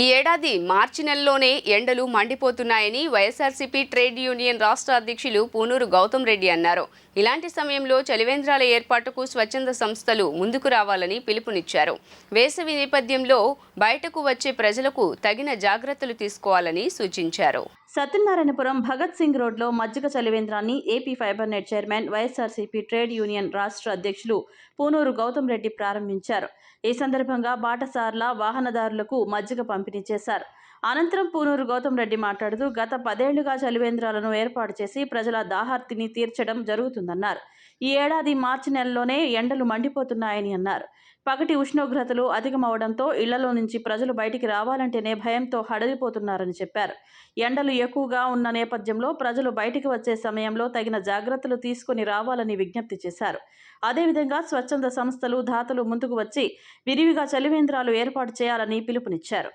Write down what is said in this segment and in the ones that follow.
ఈ ఏడాది మార్చి నెలలోనే ఎండలు మండిపోతున్నాయని వైఎస్ఆర్సీపీ ట్రేడ్ యూనియన్ రాష్ట్ర అధ్యక్షులు పూనూరు గౌతమ్ రెడ్డి అన్నారు. ఇలాంటి సమయంలో చలివేంద్రాల ఏర్పాటుకు స్వచ్ఛంద సంస్థలు ముందుకు రావాలని పిలుపునిచ్చారు. వేసవి నేపథ్యంలో బయటకు వచ్చే ప్రజలకు తగిన జాగ్రత్తలు తీసుకోవాలని సూచించారు. సత్యనారాయణపురం భగత్ సింగ్ రోడ్లో మజ్జిగ చలివేంద్రాన్ని AP fibre net chairman YSRCP trade union రాష్ట్ర అధ్యక్షులు పూనూరు గౌతమ్ రెడ్డి ప్రారంభించారు. ఈ సందర్భంగా బాటసార్ల వాహనదారులకు మజ్జిగ పంపిణీ చేశారు. అనంతరం పూనూరు గౌతమ్ రెడ్డి మాట్లాడుతూ గత పదేళ్ళుగా చలివేంద్రాలను ఏర్పాటు చేసి ప్రజల దాహార్తిని తీర్చడం జరుగుతుందన్నారు. ఈ ఏడాది మార్చి నెలలోనే ఎండలు మండిపోతున్నాయని అన్నారు. పగటి ఉష్ణోగ్రతలు అధికమవడంతో ఇళ్ళలో నుంచి ప్రజలు బయటికి రావాలంటేనే భయంతో హడలిపోతున్నారని చెప్పారు. ఎండలు ఎక్కువగా ఉన్న నేపథ్యంలో ప్రజలు బయటికి వచ్చే సమయంలో తగిన జాగ్రత్తలు తీసుకుని రావాలని విజ్ఞప్తి చేశారు. అదేవిధంగా స్వచ్ఛంద సంస్థలు దాతలు ముందుకు వచ్చి విరివిగా చలివేంద్రాలు ఏర్పాటు చేయాలని పిలుపునిచ్చారు.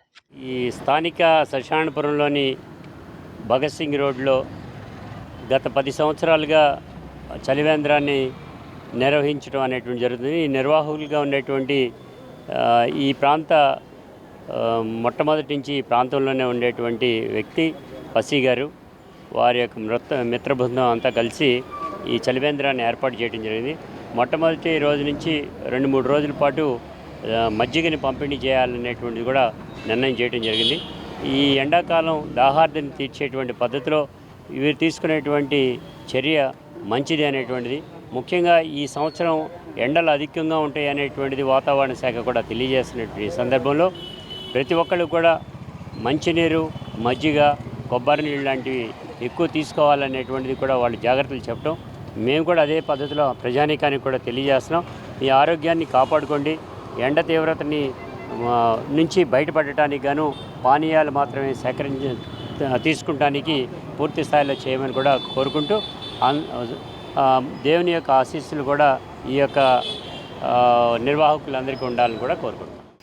ఈ స్థానిక సశాణపురంలోని భగత్ సింగ్ రోడ్లో గత పది సంవత్సరాలుగా చలివేంద్రాన్ని నిర్వహించడం అనేటువంటి జరుగుతుంది. ఈ నిర్వాహకులుగా ఉండేటువంటి ఈ ప్రాంత మొట్టమొదటి నుంచి ఈ ప్రాంతంలోనే ఉండేటువంటి వ్యక్తి పసి గారు వారి యొక్క మృత మిత్ర బృందం అంతా కలిసి ఈ చలివేంద్రాన్ని ఏర్పాటు చేయడం జరిగింది. మొట్టమొదటి రోజు నుంచి రెండు మూడు రోజుల పాటు మజ్జిగని పంపిణీ చేయాలనేటువంటిది కూడా నిర్ణయం చేయడం జరిగింది. ఈ ఎండాకాలం దాహార్తిని తీర్చేటువంటి పద్ధతిలో వీరు తీసుకునేటువంటి చర్య మంచిది అనేటువంటిది. ముఖ్యంగా ఈ సంవత్సరం ఎండలు అధికంగా ఉంటాయి అనేటువంటిది వాతావరణ శాఖ కూడా తెలియజేస్తున్నటువంటి సందర్భంలో ప్రతి ఒక్కళ్ళు కూడా మంచినీరు మజ్జిగ కొబ్బరి నీళ్ళు లాంటివి ఎక్కువ తీసుకోవాలనేటువంటిది కూడా వాళ్ళు జాగ్రత్తలు చెప్పడం. మేము కూడా అదే పద్ధతిలో ప్రజానీకానికి కూడా తెలియజేస్తున్నాం. మీ ఆరోగ్యాన్ని కాపాడుకోండి. ఎండ తీవ్రతని నుంచి బయటపడటానికి గాను పానీయాలు మాత్రమే సేకరించి తీసుకుంటానికి పూర్తి స్థాయిలో చేయమని కూడా కోరుకుంటూ అన్- దేవుని యొక్క ఆశీస్సులు కూడా ఈ యొక్క నిర్వాహకులందరికీ ఉండాలని కూడా కోరుకుంటున్నాను